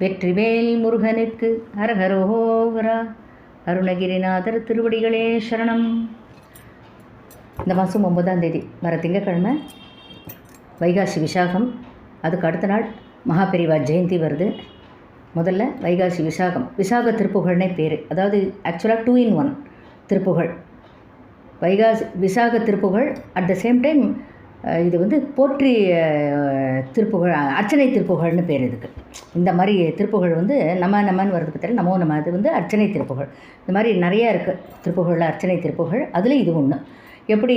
வெற்றிவேல் முருகனுக்கு ஹரஹரோகரா அருணகிரிநாதர் திருவடிகளே சரணம். இந்த மாதம் ஒன்பதாம் தேதி வர திங்கக்கிழமை வைகாசி விசாகம். அதுக்கு அடுத்த நாள் மகாபெரிவா ஜெயந்தி வருது. முதல்ல வைகாசி விசாகம். விசாக திருப்புகழ்னே பேர். அதாவது ஆக்சுவலாக two in one Thiruppugazh. Vaikasi Visaka Thiruppugazh at the same time இது வந்து போற்றி திருப்புகழ் அர்ச்சனை திருப்புகழ்னு பேர் இதுக்கு. இந்த மாதிரி திருப்புகழ் வந்து நம்ம நம்மன்னு வரது பற்றில நமோ நம்ம அது வந்து அர்ச்சனை திருப்புகழ். இந்த மாதிரி நிறையா இருக்குது திருப்புகழில் அர்ச்சனை திருப்புகழ் அதில் இது ஒன்று எப்படி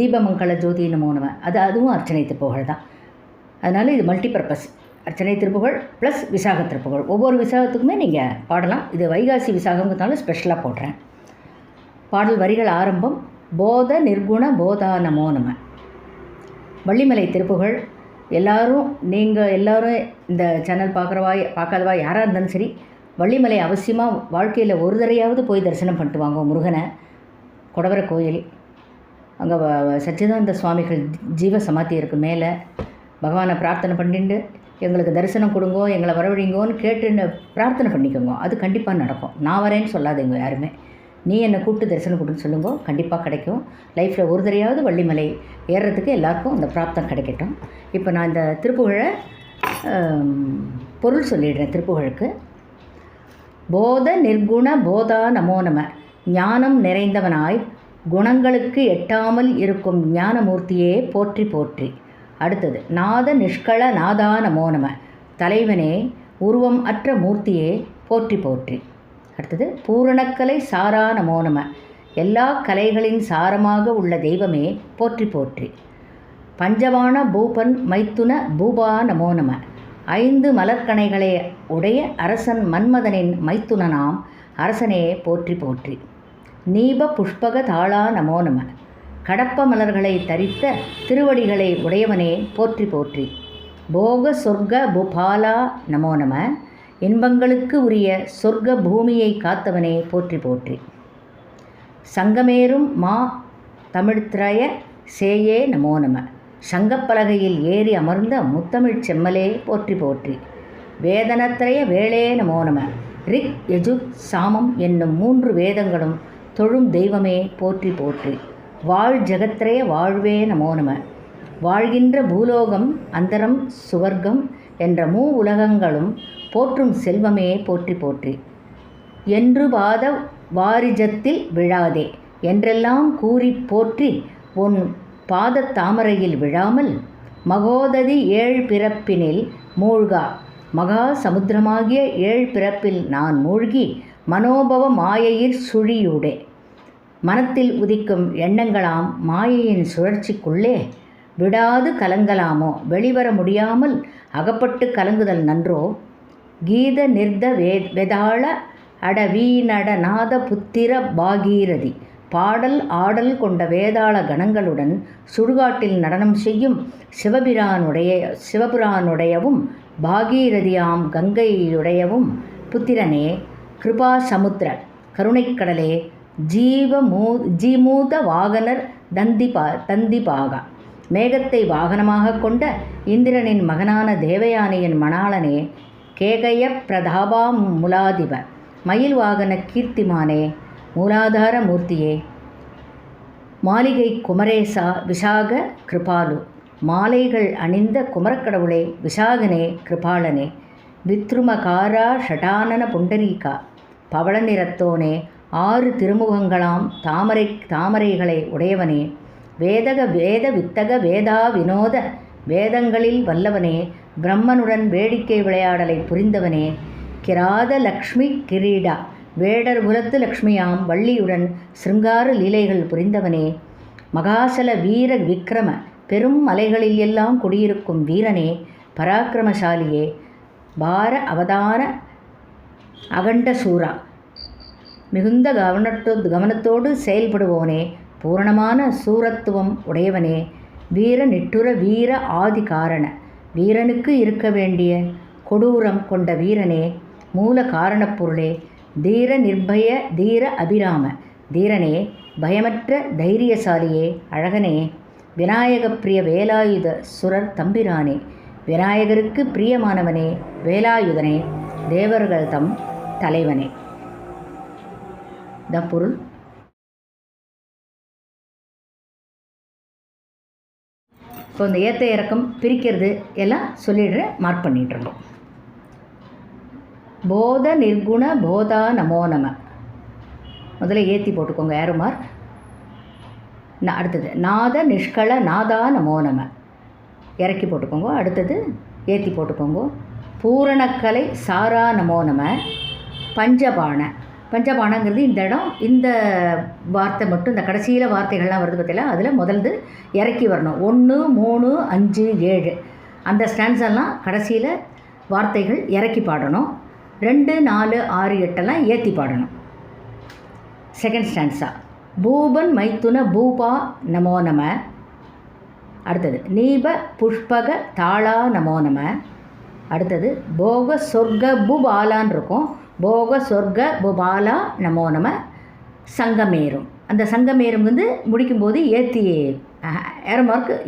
தீபமங்கல ஜோதி நமோ அது அதுவும் அர்ச்சனை திருப்புகழ் தான். அதனால் இது மல்டிபர்பஸ் அர்ச்சனை திருப்புகழ் ப்ளஸ் விசாக திருப்புகழ். ஒவ்வொரு விசாகத்துக்குமே நீங்கள் பாடலாம். இது வைகாசி விசாகங்கிறதுனால ஸ்பெஷலாக போடுறேன். பாடல் வரிகள் ஆரம்பம். போத நிர்குண போதா நமோ நம்ம. வள்ளிமலை திருப்புகழ் எல்லாரும் நீங்கள் எல்லாரும் இந்த சேனல் பார்க்குறவா பார்க்காதவா யாராக இருந்தாலும் சரி வள்ளிமலை அவசியமாக வாழ்க்கையில் ஒரு தடையாவது போய் தரிசனம் பண்ணிட்டு வாங்க முருகனை. கொடவர கோயில். அங்கே சச்சிதானந்த சுவாமிகள் ஜீவ சமாதி இருக்கு மேலே. பகவானை பிரார்த்தனை பண்ணிட்டு எங்களுக்கு தரிசனம் கொடுங்கோ எங்களை வரவழிங்கோன்னு கேட்டு பிரார்த்தனை பண்ணிக்கோங்க. அது கண்டிப்பாக நடக்கும். நான் வரேன்னு சொல்லாதீங்க யாருமே. நீ என்னை கூப்பிட்டு தரிசனம் கொடுன்னு சொல்லுங்க கண்டிப்பாக கிடைக்கும். லைஃப்பில் ஒரு தடையாவது வள்ளிமலை ஏறுறதுக்கு எல்லாருக்கும் அந்த பிராப்தம் கிடைக்கட்டும். இப்போ நான் இந்த திருப்புகழை பொருள் சொல்லிடுறேன் திருப்புகழுக்கு. போத நிர்குண போதா நமோ நம. ஞானம் நிறைந்தவனாய் குணங்களுக்கு எட்டாமல் இருக்கும் ஞானமூர்த்தியே போற்றி போற்றி. அடுத்தது நாத நிஷ்கள நாதா நமோ நம. தலைவனே உருவம் அற்ற மூர்த்தியே போற்றி போற்றி. அடுத்தது பூரணக்கலை சாரா நமோ நம. எல்லா கலைகளின் சாரமாக உள்ள தெய்வமே போற்றி போற்றி. பஞ்சவான பூபன் மைத்துன பூபா நமோ நம. ஐந்து மலர்கணைகளை உடைய அரசன் மன்மதனின் மைத்துனனாம் அரசனே போற்றி போற்றி. நீப புஷ்பக தாளா நமோ நம. கடப்ப மலர்களை தரித்த திருவடிகளை உடையவனே போற்றி போற்றி. போக சொர்க்க புபாலா நமோ நம. இன்பங்களுக்கு உரிய சொர்க்க பூமியை காத்தவனே போற்றி போற்றி. சங்கமேறும் மா தமிழ்த்ரய சேயே நமோ நம. சங்கப்பலகையில் ஏறி அமர்ந்த முத்தமிழ்ச் செம்மலே போற்றி போற்றி. வேதனத்திரய வேளே நமோ நம. ரிக் யஜு சாமம் என்னும் மூன்று வேதங்களும் தொழும் தெய்வமே போற்றி போற்றி. வாழ் ஜெகத்ரய வாழ்வே நமோ நம. வாழ்கின்ற பூலோகம் அந்தரம் சுவர்க்கம் என்ற மூ உலகங்களும் போற்றும் செல்வமே போற்றி போற்றி. என்று பாத வாரிஜத்தில் விழாதே. என்றெல்லாம் கூறி போற்றி உன் பாத தாமரையில் விழாமல் மகோததி ஏழ் பிறப்பினில் மூழ்கா. மகா சமுத்திரமாகிய ஏழ் பிறப்பில் நான் மூழ்கி மனோபவ மாயையிற் சுழியூடே. மனத்தில் உதிக்கும் எண்ணங்களாம் மாயையின் சுழற்சிக்குள்ளே விடாது கலங்கலாமோ? வெளிவர முடியாமல் அகப்பட்டு கலங்குதல் நன்றோ? கீத நிர்த வே வெதாள அடவீநடநாத புத்திர பாகீரதி. பாடல் ஆடல் கொண்ட வேதாள கணங்களுடன் சுடுகாட்டில் நடனம் செய்யும் சிவபிரானுடைய சிவபுரானுடையவும் பாகீரதியாம் கங்கையுடையவும் புத்திரனே கிருபா சமுத்திர கருணைக்கடலே ஜீவமூ ஜீமூத வாகனர் தந்திபா தந்திபாகா. மேகத்தை வாகனமாக கொண்ட இந்திரனின் மகனான தேவயானையின் மணாளனே கேகய பிரதாபா முலாதிப மயில் வாகன கீர்த்திமானே மூலாதார மூர்த்தியே மாளிகை குமரேசா விசாக கிருபாலு மாலைகள் அணிந்த குமரக்கடவுளே விசாகனே கிருபாலனே வித்ருமகாரா ஷடானன புண்டரீகா பவள நிறத்தோனே ஆறு திருமுகங்களாம் தாமரை தாமரைகளை உடையவனே வேதக வேத வித்தக வேதா வினோத வேதங்களில் வல்லவனே பிரம்மனுடன் வேடிக்கை விளையாடலை புரிந்தவனே கிராத லக்ஷ்மி கிரீடா. வேடர் குலத்து லக்ஷ்மியாம் வள்ளியுடன் சிருங்கார லீலைகள் புரிந்தவனே மகாசல வீர விக்ரம பெரும் மலைகளில் எல்லாம் குடியிருக்கும் வீரனே பராக்கிரமசாலியே பார அவதான அகண்ட சூரா. மிகுந்த கவனத்தோ கவனத்தோடு செயல்படுவோனே பூரணமான சூரத்துவம் உடையவனே வீர நிட்டுர வீர ஆதி காரண வீரனுக்கு இருக்க வேண்டிய கொடூரம் கொண்ட வீரனே மூல காரணப்பொருளே தீர நிர்பய தீர அபிராம. தீரனே பயமற்ற தைரியசாலியே அழகனே. விநாயகப் பிரிய வேலாயுத சுரர் தம்பிரானே. விநாயகருக்கு பிரியமானவனே வேலாயுதனே. தேவர்கள் தம் தலைவனே. த பொருள் இப்போ இந்த ஏத்த இறக்கம் பிரிக்கிறது எல்லாம் சொல்லிடுறேன் மார்க் பண்ணிட்டுருந்தோம் போத நிர்குண போதா நமோ நம. முதல்ல ஏற்றி போட்டுக்கோங்க ஏறு மார்க் நான் அடுத்தது நாத நிஷ்கள நாதா நமோ நம. இறக்கி போட்டுக்கோங்க அடுத்தது ஏற்றி போட்டுக்கோங்க. பூரணக்கலை சாரா நமோ நம. பஞ்சபானை. பஞ்சபாணங்கிறது இந்த இடம். இந்த வார்த்தை மட்டும் இந்த கடைசியில் வார்த்தைகள்லாம் வருது பார்த்தீங்களா? அதில் முதல்ந்து இறக்கி வரணும். ஒன்று மூணு அஞ்சு ஏழு. அந்த ஸ்டான்ஸெல்லாம் கடைசியில் வார்த்தைகள் இறக்கி பாடணும். ரெண்டு நாலு ஆறு எட்டெல்லாம் ஏற்றி பாடணும். செகண்ட் ஸ்டான்ஸாக பூபன் மைத்துன பூபா நமோ நம. அடுத்தது நீப புஷ்பக தாளா நமோ நம. அடுத்தது போக சொர்க்க பூபாலான் இருக்கும். போக சொர்க்க புபாலா நமோ நம சங்கமேரும். அந்த சங்கமேரும் வந்து முடிக்கும்போது ஏற்றி ஏரோ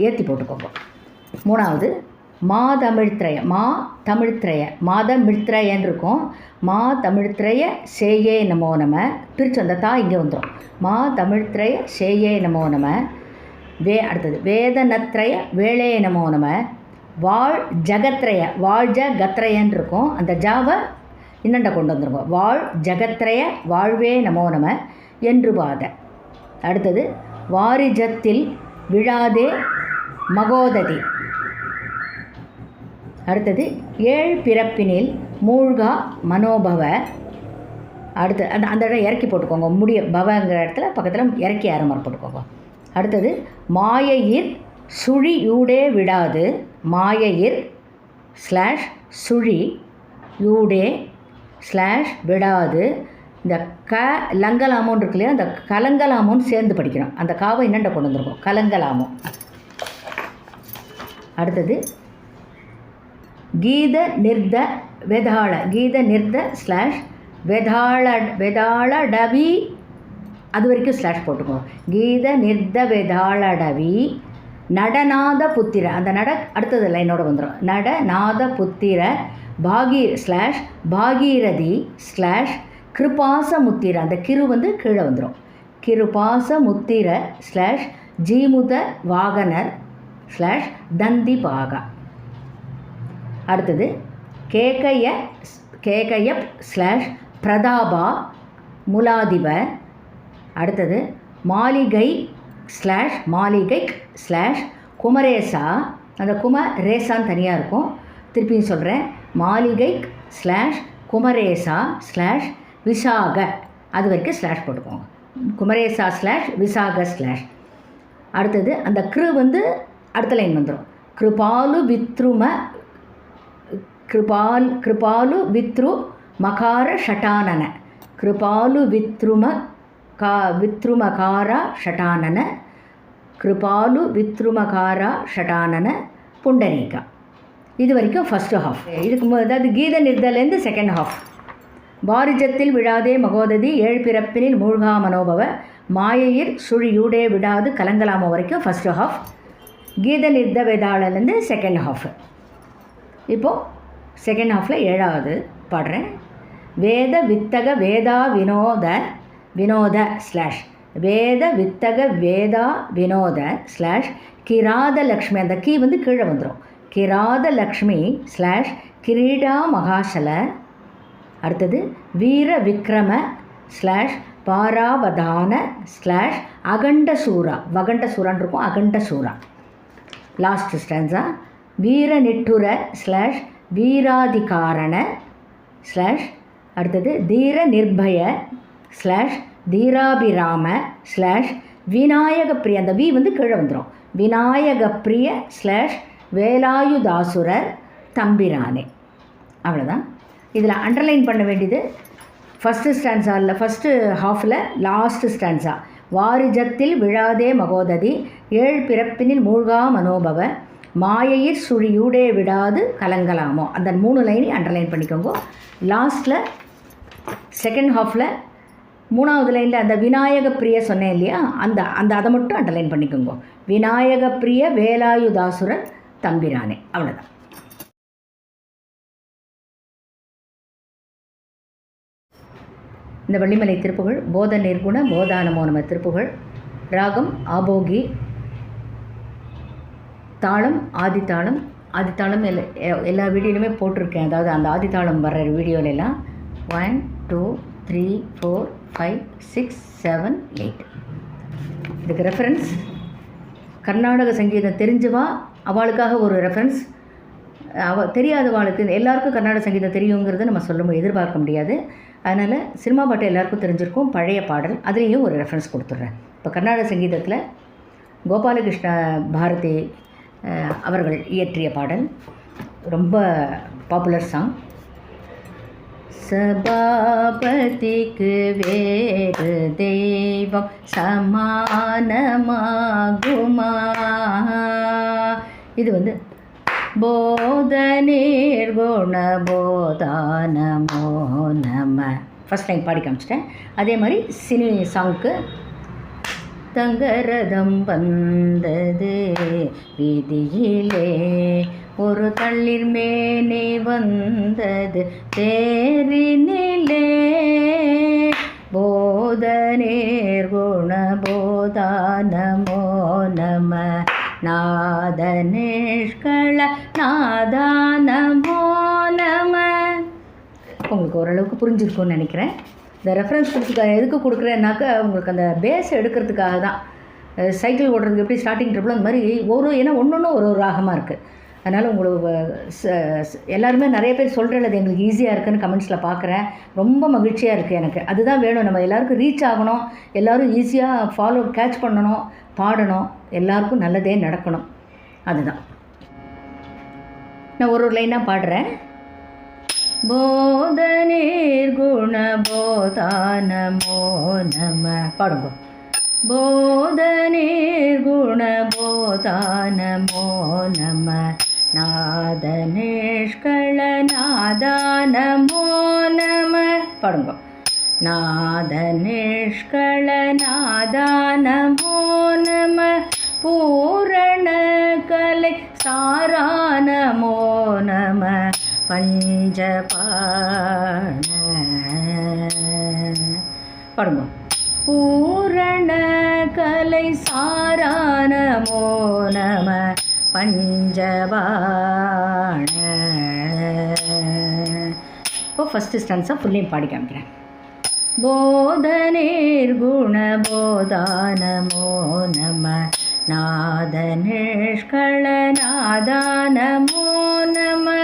ஏற்றி போட்டுக்கோங்க. மூணாவது மா தமிழ்த்ரய மா தமிழ்த்ரய மாத மிழ்த்ரயன்னு இருக்கும். மா தமிழ்த்ரய சேயே நமோ நம பிரித்து அந்த தா இங்கே வந்துடும் மா தமிழ்த்ரய சேயே நமோ நம வே அடுத்தது வேதனத்ரய வேளே நமோ நம வாழ் ஜகத்ரய ஜ கத்ரையென்று இருக்கும். அந்த ஜாவை இன்னண்ட கொண்டு வந்துருங்க வாழ் ஜகத்ரய வாழ்வே நமோ நம என்று பாத. அடுத்தது வாரிஜத்தில் விழாதே மகோததி. அடுத்தது ஏழ் பிறப்பினில் மூழ்கா மனோபவ. அடுத்து அந்த அந்த இடம் இறக்கி போட்டுக்கோங்க. முடிய பவங்கிற இடத்துல பக்கத்தில் இறக்கி ஆரம்பம் போட்டுக்கோங்க. அடுத்தது மாயையிர் சுழியூடே விடாது மாயையிர் ஸ்லாஷ் சுழி யூடே ஸ்லாஷ் விடாது. இந்த க லங்கலாமோன்னு இருக்கு இல்லையா? அந்த கலங்கலாமோன்னு சேர்ந்து படிக்கணும். அந்த காவை என்னண்ட கொண்டு வந்திருக்கோம். கலங்கலாமோ அடுத்தது கீத நிர்த வெதாள கீத நிர்த ஸ்லாஷ் வெதாள வெதாளடவி அது வரைக்கும் ஸ்லாஷ் போட்டுக்கோங்க. கீத நிர்த வெதாளடவி நடநாத புத்திர அந்த நட அடுத்தது லைனோட வந்துடும் நடநாத புத்திர பாகீ ஸ்லாஷ் பாகீரதி ஸ்லாஷ் கிருபாச முத்திர அந்த கிரு வந்து கீழே வந்துடும் கிருபாச முத்திர ஸ்லாஷ் ஜீமுத வாகனர் ஸ்லாஷ் தந்தி பாகா அடுத்தது கேகய கேகயப் ஸ்லாஷ் பிரதாபா முலாதிப. அடுத்தது மாளிகை ஸ்லாஷ் மாளிகை ஸ்லாஷ் குமரேசா. அந்த கும ரேசான்னு தனியாக இருக்கும். திருப்பியும் சொல்கிறேன் மாளிகை ஸ்லாஷ் குமரேசா ஸ்லாஷ் விசாக. அது வரைக்கும் ஸ்லாஷ் போட்டுக்கோங்க. குமரேசா ஸ்லாஷ் விசாக ஸ்லாஷ் அடுத்தது அந்த கிரு வந்து அடுத்த லைன் வந்துடும் கிருபாலு வித்ரும கிருபால் கிருபாலு வித்ரு மகார ஷட்டானன. கிருபாலு வித்ரும கா வித்ருமகாரா ஷட்டானன. கிருபாலு வித்ருமகாரா ஷட்டானன. புண்டரீகா. இது வரைக்கும் ஃபஸ்ட்டு ஹாஃப் இதுக்கு அதாவது கீத நிர்தலேருந்து செகண்ட் ஹாஃப் பாரிஜத்தில் விழாதே மகோததி ஏழு பிறப்பினில் மூழ்கா மனோபவ மாயையிர் சுழியூடே விடாது கலங்கலாமோ வரைக்கும் ஃபஸ்ட்டு ஹாஃப் கீத நிர்த வேதாளலேருந்து செகண்ட் ஹாஃப் இப்போது செகண்ட் ஹாஃபில் ஏழாவது பாடுறேன். வேத வித்தக வேதா வினோத வினோத ஸ்லாஷ் வேத வித்தக வேதா வினோத ஸ்லாஷ் கிராத லக்ஷ்மி அந்த கீ வந்து கீழே வந்துடும் கிராதலக்ஷ்மி ஸ்லாஷ் கிரீடா மகாசல. அடுத்தது வீர விக்ரம ஸ்லாஷ் பாராவதான ஸ்லாஷ் அகண்ட சூரா வகண்ட சூரான்னு இருக்கும் அகண்ட சூரா லாஸ்ட் ஸ்டான்ஸா வீர நிட்டுர ஸ்லாஷ் வீராதிகாரண ஸ்லாஷ் அடுத்தது தீர நிர்பய ஸ்லாஷ் தீராபிராம ஸ்லாஷ் விநாயக பிரிய அந்த வி வந்து கீழே வந்துடும் விநாயக பிரிய ஸ்லாஷ் வேலாயுதாசுரர் தம்பிரானே. அவ்வளோதான் இதில் அண்டர்லைன் பண்ண வேண்டியது ஃபஸ்ட்டு ஸ்டான்ஸா இல்லை ஃபஸ்ட்டு ஹாஃபில் லாஸ்ட்டு ஸ்டான்ஸா வாரிஜத்தில் விழாதே மகோததி ஏழ் பிறப்பினில் மூழ்கா மனோபவ மாயையிற் சுழியூடே விடாது கலங்கலாமோ? அந்த மூணு லைனையும் அண்டர்லைன் பண்ணிக்கோங்க. லாஸ்ட்டில் செகண்ட் ஹாஃபில் மூணாவது லைனில் அந்த விநாயக பிரிய சொன்னேன் இல்லையா? அந்த அந்த அதை மட்டும் அண்டர்லைன் பண்ணிக்கோங்க. விநாயக பிரிய வேலாயுதாசுரன் தம்பிரானே. அவ்வளோதான் இந்த வள்ளிமலை திருப்புகழ் போத நிர்குண போதானமோ மோனம திருப்புகழ் ராகம் ஆபோகி தாளம் ஆதித்தாளம் ஆதித்தாளம் எல்லா எல்லா வீடியோலையுமே போட்டிருக்கேன். அதாவது அந்த ஆதித்தாளம் வர்ற வீடியோலெல்லாம் one two three four five six seven eight. இதுக்கு ரெஃபரன்ஸ் கர்நாடக சங்கீதம் தெரிஞ்சவா? அவளுக்காக ஒரு ரெஃபரன்ஸ் அவ தெரியாதவாளுக்கு எல்லாருக்கும் கர்நாடக சங்கீதம் தெரியுங்கிறத நம்ம சொல்ல எதிர்பார்க்க முடியாது. அதனால் சினிமா பாட்டு எல்லாருக்கும் தெரிஞ்சிருக்கும் பழைய பாடல் அதுலேயும் ஒரு ரெஃபரன்ஸ் கொடுத்துட்றேன். இப்போ கர்நாடக சங்கீதத்தில் கோபாலகிருஷ்ண பாரதி அவர்கள் இயற்றிய பாடல். ரொம்ப பாப்புலர் சாங் சபாபதிக்கு வேறு தெய்வம் சமானமாகுமா? இது வந்து போதனேர் குண போதானமோ நம ஃபஸ்ட் டைம் பாடி காமிச்சிட்டேன். அதே மாதிரி சினி சாங்க்கு தங்கரதம் வந்தது விதியிலே ஒரு தள்ளிர் மேனே வந்தது தேரினிலே. போதனேர் குண போதானமோ நம நாத நிஷ்கள நாதானமோ நம உங்களுக்கு ஓரளவுக்கு புரிஞ்சிருக்கும்னு நினைக்கிறேன். இந்த ரெஃபரன்ஸ் கொடுத்துக்க எதுக்கு கொடுக்குறேன்னாக்கா உங்களுக்கு அந்த பேஸ் எடுக்கிறதுக்காக தான். சைக்கிள் ஓடுறதுக்கு எப்படி ஸ்டார்டிங் ட்ரிப்பில் அந்த மாதிரி ஒரு ஏன்னா ஒன்று ஒன்று ஒரு ஒரு ராகமாக இருக்குது அதனால் உங்களுக்கு ச- எல்லாருமே நிறைய பேர் சொல்கிறது அது எங்களுக்கு ஈஸியாக இருக்குன்னு கமெண்ட்ஸில் பார்க்குறேன் ரொம்ப மகிழ்ச்சியாக இருக்குது எனக்கு. அதுதான் வேணும். நம்ம எல்லாருக்கும் ரீச் ஆகணும். எல்லோரும் ஈஸியாக ஃபாலோ கேட்ச் பண்ணணும். பாடணும் எல்லாருக்கும் நல்லதே நடக்கணும். அதுதான். நான் ஒரு ஒரு லைனாக பாடுறேன். போதனேர் குண போதானமோ நம. பாடுங்க. போதனேர் குண போதானமோ நம. நாத நிஷ்கள நாதானமோ நம. பாடுங்க. நாத நிஷ்கள நாதானமோ நம பூரண கலை சாரானமோ நம பஞ்சபாண பாடுங்க பூரண கலை சாரானமோ நம பஞ்சபாண இப்போ ஃபஸ்ட்டு ஸ்டான்ஸாக ஃபுல்லையும் பாடி காமிக்கிறேன் போதனேர் குண போதானமோ நம நாத நிஷ்கள நாதானமோ நம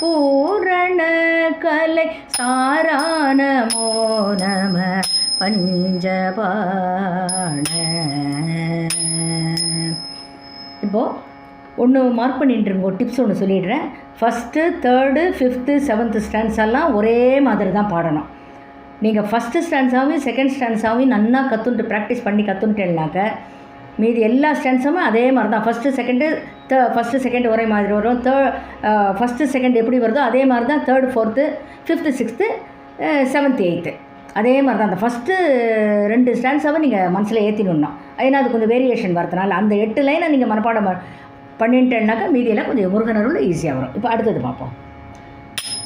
பூரண கலை சாரானமோ நம பஞ்சபாண இப்போது ஒன்று மார்க் பண்ணிட்டுருங்க ஒரு டிப்ஸ் ஒன்று சொல்லிடுறேன். First third fifth seventh stands எல்லாம் ஒரே மாதிரி தான் பாடணும். நீங்கள் ஃபஸ்ட்டு ஸ்டாண்ட்ஸாகவும் செகண்ட் ஸ்டாண்ட்ஸாகவும் நல்லா கற்றுன்ட்டு ப்ராக்டிஸ் பண்ணி கற்றுன்ட்டேன்னாக்க மீதி எல்லா ஸ்டாண்ட்ஸுமே அதே மாதிரி தான் first second the first second ஒரே மாதிரி வரும். தேர்ட் ஃபஸ்ட்டு செகண்ட் எப்படி வருதோ அதே மாதிரி தான் third fourth fifth sixth seventh eighth அதே மாதிரி தான் அந்த ஃபஸ்ட்டு ரெண்டு ஸ்டாண்ட்ஸாகவும் நீங்கள் மனசில் ஏற்றிடணும் ஏன்னா அது கொஞ்சம் வேரியேஷன் வரதுனால அந்த எட்டு லைனை நீங்கள் மனப்பாடம் பண்ணிட்டேன்னாக்கா மீதியெல்லாம் கொஞ்சம் முருகனருள் ஈஸியாக வரும். இப்போ அடுத்தது பார்ப்போம்.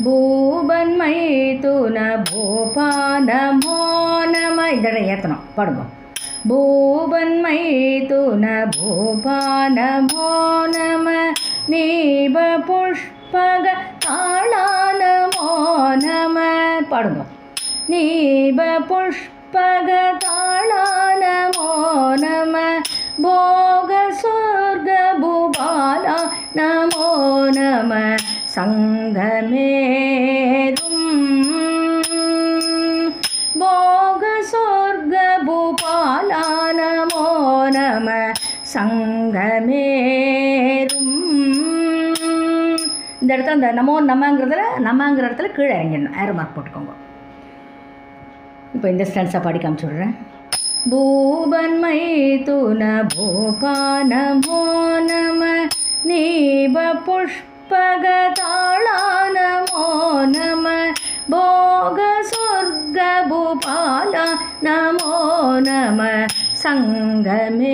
பூபன்மை துன பூபான மோனம இந்த ஏற்றணும் பாடுங்க. பூபன்மை துன பூபான மோனம நீப புஷ்பக தாளான மோனம பாடுங்க. நீப புஷ்பக தாளான மோனம போக சொர்க்க பூபாலா நமோ நம சங்கமேரும் போக சொர்க்க பூபாலானமோ நம சங்கமேரும். இந்த இடத்துல இந்த நமோ நமங்கிறதுல நமங்கிற இடத்துல கீழே இறங்கிடணும். ஏரோ மார்க் போட்டுக்கோங்க. இப்போ இந்த ஸ்டான்ஸாக பாடி காமிச்சு பூபன்மை துன பூபானமோ நம நீப புஷ்ப தாளான மோ நம போக சொர்க்க பூபாலா நமோ நம சங்கமேரும்.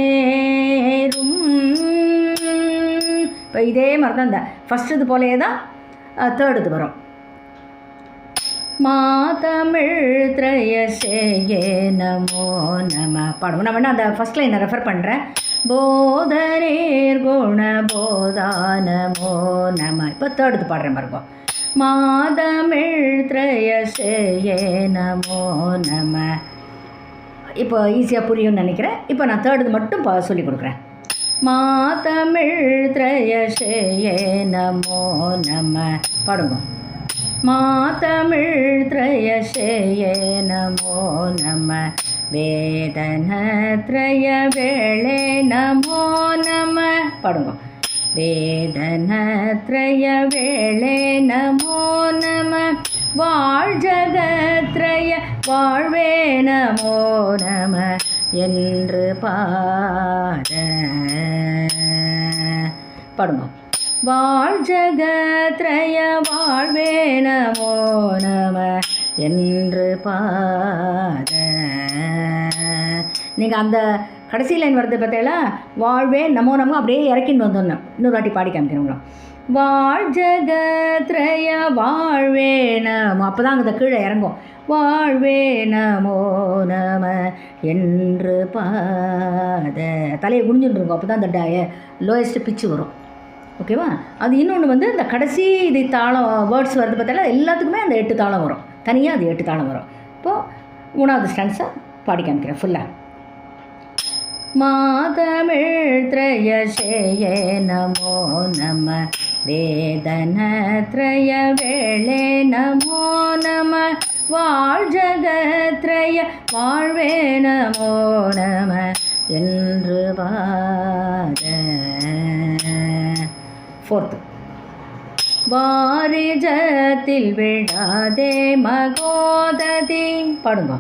இப்போ இதே மாதிரி தான் இந்த ஃபஸ்ட் இது போலயே தான் தேர்ட் இது வரும். மாதமிழ் திரையசேயே நமோ நம. பாடுவோம். நான் வேணா அந்த ஃபஸ்ட் லைனை ரெஃபர் பண்ணுறேன் போதரேர் குண போதானமோ நம இப்போ தேர்டுது பாடுறேன் பாருங்க மாதமிழ்த்ரயசேயே நமோ நம. இப்போ ஈஸியாக புரியும்னு நினைக்கிறேன். இப்போ நான் தேர்டுது மட்டும் பா சொல்லி கொடுக்குறேன். மாதமிழ்த்ரயசேயே நமோ நம. பாடுங்க. மாதமிழ்த்ரயசேயே நமோ நம. வேதனத்ரய வேளே நமோ நம. பாடுங்க. வேதனத்ரய வேளே நமோ நம. வாழ் வாழ்ஜகத்ரய வாழ்வே நமோ நம. என்று பாட. பாடுங்க. வாழ்ஜகத்ரய வாழ்வே நமோ நம. என்று பாட. நீங்கள் அந்த கடைசி லைன் வருது பார்த்தீங்களா வாழ்வே நமோ நமோ அப்படியே இறக்கின்னு வந்துடணும். இன்னொரு வாட்டி பாடி காமிக்கிறோங்களா வாழ் ஜகத்ரய வாழ்வே நமோ. அப்போ தான் அங்கே கீழே இறங்கும். வாழ்வே நமோ நம என்று பாத. தலையை குடிஞ்சுட்டு இருக்கும். அப்போ தான் அந்த டய லோயஸ்ட் பிச்சு வரும். ஓகேவா அது இன்னொன்று வந்து இந்த கடைசி இது தாளம் வேர்ட்ஸ் வருது பார்த்தாலும் எல்லாத்துக்குமே அந்த எட்டு தாளம் வரும். தனியாக அது எட்டு தாளம் வரும். இப்போது மூணாவது ஸ்டான்ஸை பாடி காமிக்கிறேன் ஃபுல்லாக மாதமிழ்த்ரயசேயே நமோ நம வேதனத்ரய வேளே நமோ நம வாழ்ஜகத்ரய வாழ்வே நமோ நம என்று வாத ஃபோர்த்து வாரிஜத்தில் விழாதே மகோததி பாடுங்க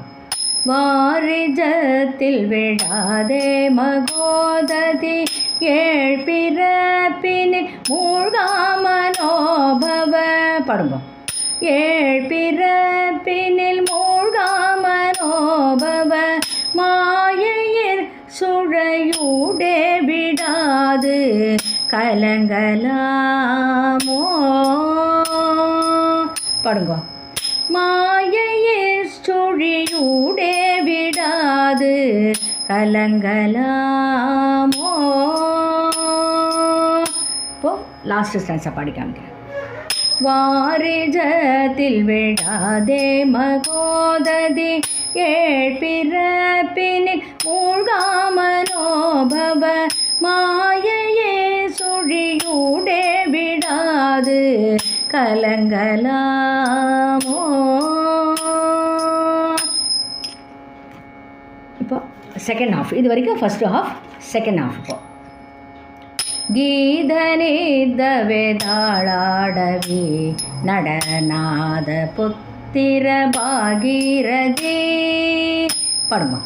வாரிஜத்தில் விடாதே மகோததி. ஏழ் பிறப்பினில் மூழ்காமனோபவ. பாடுங்க ஏழ் பிறப்பினில் மூழ்காமனோபவ. மாயையில் சுழையூடே விடாது. கலங்கலாமோ. பாடுங்க. மொழியூடே விடாது கலங்கலாமோ? இப்போ லாஸ்ட் ஸ்டான்ஸை பாடி காமிக்கிறேன். வாரிஜத்தில் விடாதே மகோததி ஏழ்பிறப்பினில் மூழ்காமனோபவ மாயையே சுழியூடே விடாது கலங்கலாமோ? செகண்ட் ஹாஃப் இது வரைக்கும் ஃபஸ்ட்டு ஹாஃப் செகண்ட் ஹாஃப் இப்போ. கீதனிதவே தாளாடவே நடநாத புத்திர பாகீரதே. படமா.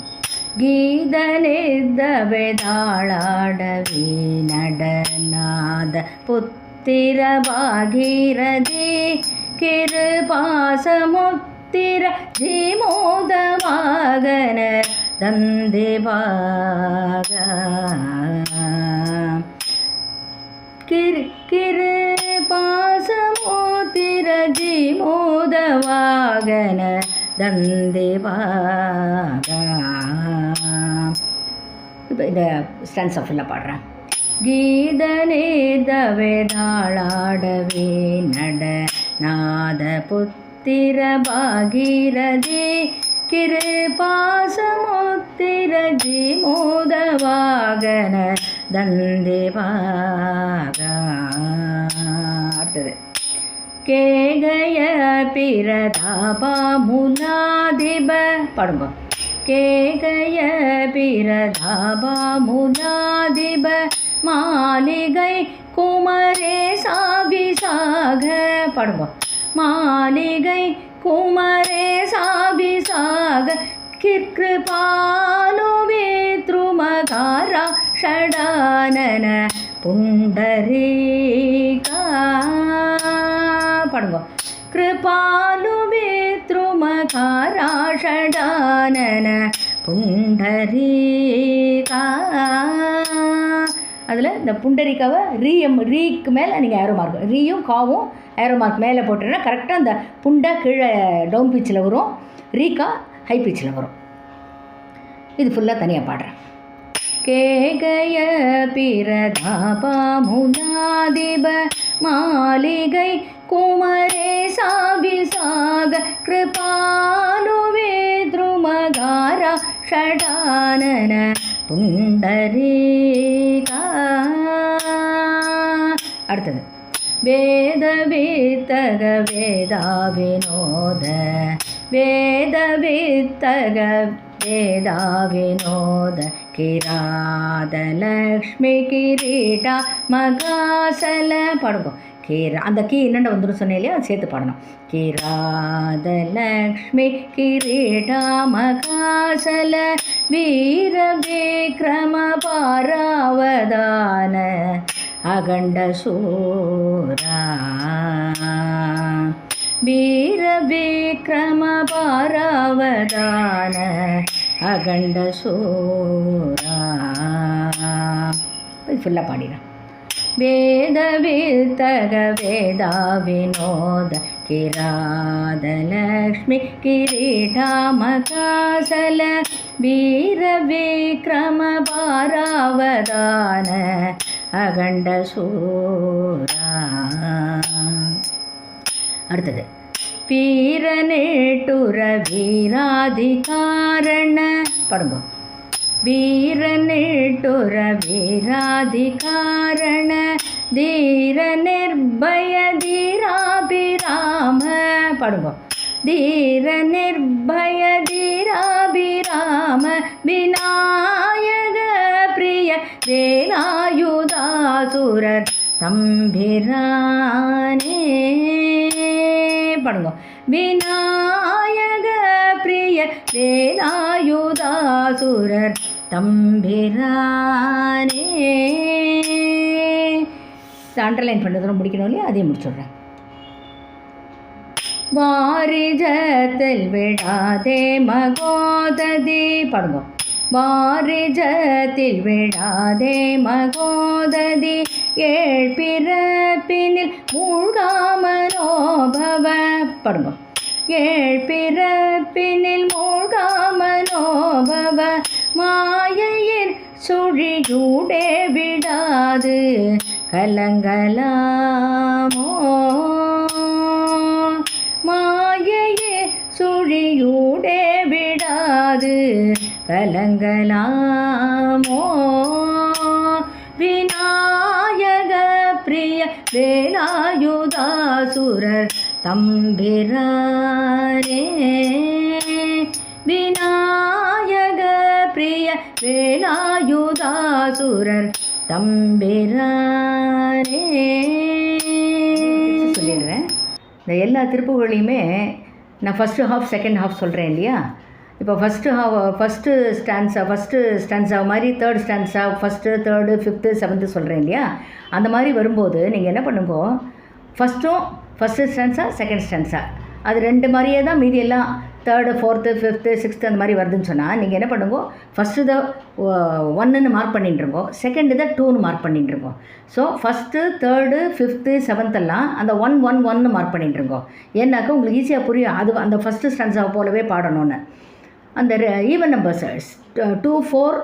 கீதனிதவே தாளாடவே நடநாத புத்திர பாகீரதே. கிருபாசமுத்திர ஜீமோத வாகன தந்தே பாக கிரு பாசமோ திரஜி மோதவாகன தந்தேவாக இப்போ இந்த ஸ்டன்ஸ் ஆஃபில் பாடுறேன். கீதனே தவே தாளாடவே நட நாத புத்திர பாகீரதே கிருபாசமுத்திரஜி மோதவாகன தந்தேவாக அடுத்தது. கேகய பிரதாபாமுனாதிப பாடுங்க. கேகய பிரதாபாமுனாதிப மாளிகை குமரே சாபிசாக பாடுங்க. மாளிகை குமரே சாபிசாக கிருபாலுவேத்ருமகாரா ஷடானன புண்டரீகா பாடுங்க. கிருபாலுவேத்ருமகாரா ஷடானன புண்டரீகா அதில் இந்த புண்டரிக்காவை ரீ எம் ரீக்கு மேலே நீங்கள் ஏரோ மார்க் ரீயும் காவும் ஏரோ மார்க் மேலே போட்டுருன்னா கரெக்டாக அந்த புண்டா கீழே டவுன் பீச்சில் வரும். ரீகா ஹை பீச்சில் வரும். இது ஃபுல்லாக தனியாக பாடுறேன். கேகய பிரதாபமுனாதிப மாளிகை குமரே சாவிசாக கிருபாலுவே த்ருமகார ஷடானன புண்டரீகா அடுத்தது. வேத வித்தக வேதா வினோத வேத வித்தக வேதா வினோத லக்ஷ்மி கிரீடா மகாசல பாடுங்க. கீரா அந்த கீ என்னென்ன வந்துடும் சொன்னேன் இல்லையா? அதை சேர்த்து பாடணும். கிராதலக்ஷ்மி லக்ஷ்மி கிரீடா மகாசல வீர விக்ரம பாராவதான அகண்ட சூரா. வீர பாராவதான அகண்ட சூரா. இது ஃபுல்லாக பாடினேன் வேத வித்தக வேதா வினோத கிராத லக்ஷ்மி கிரீடாமகாசல வீர விக்ரம பாராவதான அகண்ட சூரா அடுத்தது. வீரநேட்டுர வீராதிகாரண படுங்க. வீரநேட்டுர வீராதிகாரண தீர நிர்பய தீராபிராம படுங்க. தீர நிர்பய தீராபிராம விநாயகர் பிரிய வேலாயுதாசுரன் தம்பிரானே. பாடுங்க. விநாயக பிரிய வேலாயுதாசுரர் தம்பிரானே. அண்டர்லைன் பண்ணதும் முடிக்கணும் இல்லையா? அதையும் முடிச்சுடுறேன் வாரிஜத்தில் விடாதே மகோததி. பாடுங்க. வாரிஜத்தில் விடாதே மகோததி ஏழ் பிறப்பினில் மூழ்காமனோபவ படுங்க. ஏழ் பிறப்பினில் மூழ்காமனோபவ மாயையின் சுழியூடே விடாது கலங்கலாமோ சுழியூடே விடாது கலங்கலாமோ? விநாயக பிரிய வேலாயுதாசுரர் தம்பிரே விநாயக பிரிய வேலாயுதாசுரர் தம்பிரே சொல்லிடுறேன். இந்த எல்லா திருப்புகளையுமே நான் ஃபஸ்ட்டு ஹாஃப் செகண்ட் ஹாஃப் சொல்கிறேன் இல்லையா? இப்போ first half first stanza first stanza மாதிரி third stanza first third fifth seventh சொல்கிறேன் இல்லையா? அந்த மாதிரி வரும்போது நீங்கள் என்ன பண்ணுங்க ஃபஸ்ட்டும் ஃபஸ்ட்டு ஸ்டான்ஸா செகண்ட் ஸ்டான்ஸா அது ரெண்டு மாதிரியே தான் மீதி எல்லாம் தேர்டு ஃபோர்த்து ஃபிஃப்த்து சிக்ஸ்த்து அந்த மாதிரி வருதுன்னு சொன்னால் நீங்கள் என்ன பண்ணுங்க ஃபஸ்ட்டு இதை ஒன்றுன்னு மார்க் பண்ணிட்டுருக்கோம் செகண்ட் இதை டூன்னு மார்க் பண்ணிட்டுருக்கோம் ஸோ ஃபஸ்ட்டு தேர்டு ஃபிஃப்த்து செவன்த்தெல்லாம் அந்த ஒன் ஒன் ஒன்னு மார்க் பண்ணிட்டுருங்கோ. ஏன்னாக்கா உங்களுக்கு ஈஸியாக புரியும். அது அந்த ஃபஸ்ட்டு ஸ்டன்ஸாக போலவே பாடணும்னு. அந்த even numbers two four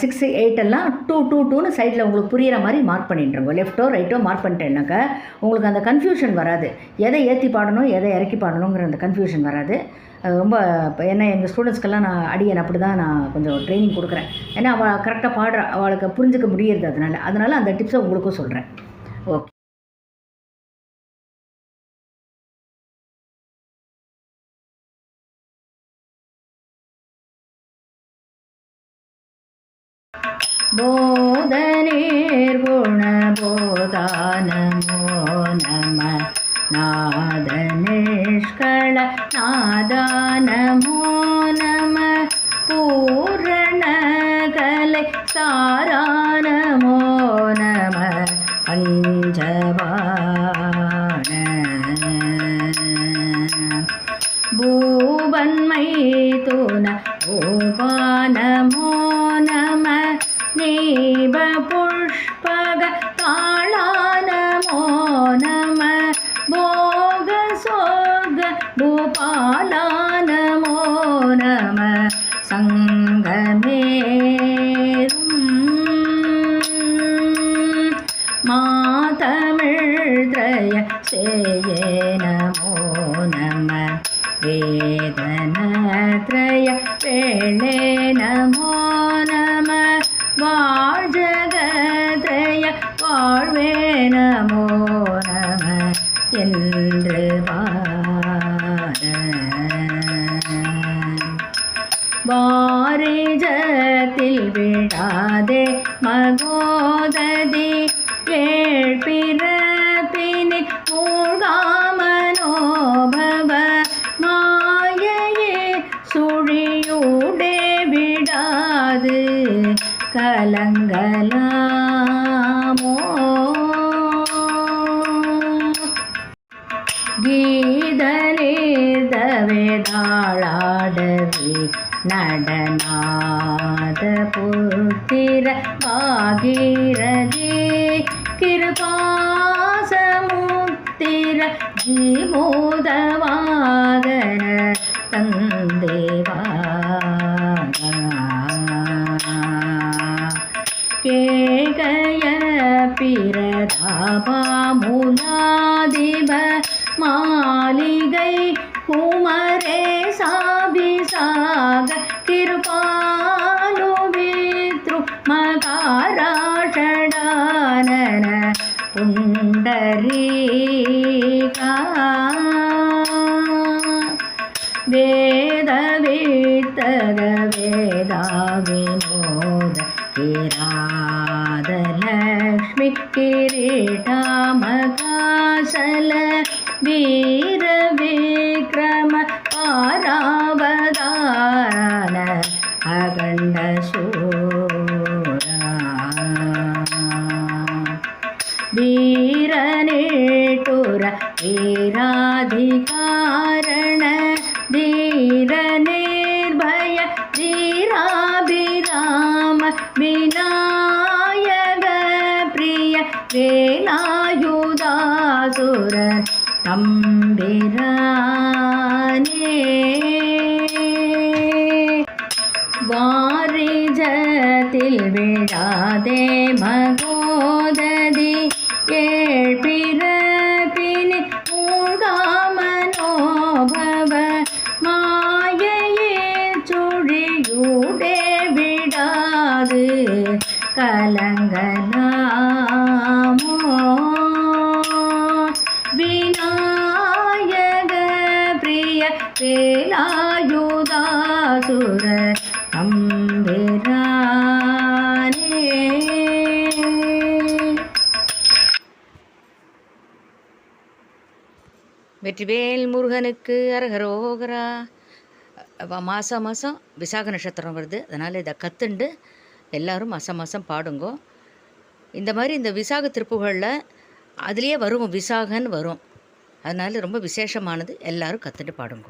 six eight எல்லாம் டூ டூ டூன்னு சைடில் உங்களுக்கு புரியிற மாதிரி மார்க் பண்ணிட்டுருங்க. லெஃப்ட்டோ ரைட்டோ மார்க் பண்ணிட்டேன்னாக்கா உங்களுக்கு அந்த கன்ஃபியூஷன் வராது. எதை ஏற்றி பாடணும் எதை இறக்கி பாடணுங்கிற அந்த கன்ஃபியூஷன் வராது. ரொம்ப இப்போ என்ன எங்கள் ஸ்டூடெண்ட்ஸ்க்கெல்லாம் நான் அடியன். அப்படி தான் நான் கொஞ்சம் ட்ரைனிங் கொடுக்குறேன். ஏன்னா அவள் கரெக்டாக பாடுற. அவளுக்கு புரிஞ்சுக்க முடியறது அதனால். அதனால் அந்த டிப்ஸை உங்களுக்கும் சொல்கிறேன் ஓகே न नमो नमः। नादनिष्कळ नादा न मो नमः। पूरणल सारा கலங்காது கலங்கலாமோ? கீதனேதவே தாளாடவி நடனாத புத்திர பாகீரதே கிருபாசமுத்திர ஜீமோ புண்டரீகா வேத வித்தக வேதா ராதே மகோததி ஏழ்பிறப்பினி வெற்றிவேல் முருகனுக்கு அரகரோகரா. மாதம் மாதம் விசாக நட்சத்திரம் வருது. அதனால் இதை கற்றுண்டு எல்லோரும் மாதம் மாதம் பாடுங்கோ. இந்த மாதிரி இந்த விசாக திருப்புகளில் அதுலேயே வரும் விசாகன்னு வரும். அதனால் ரொம்ப விசேஷமானது. எல்லோரும் கற்றுட்டு பாடுங்கோ.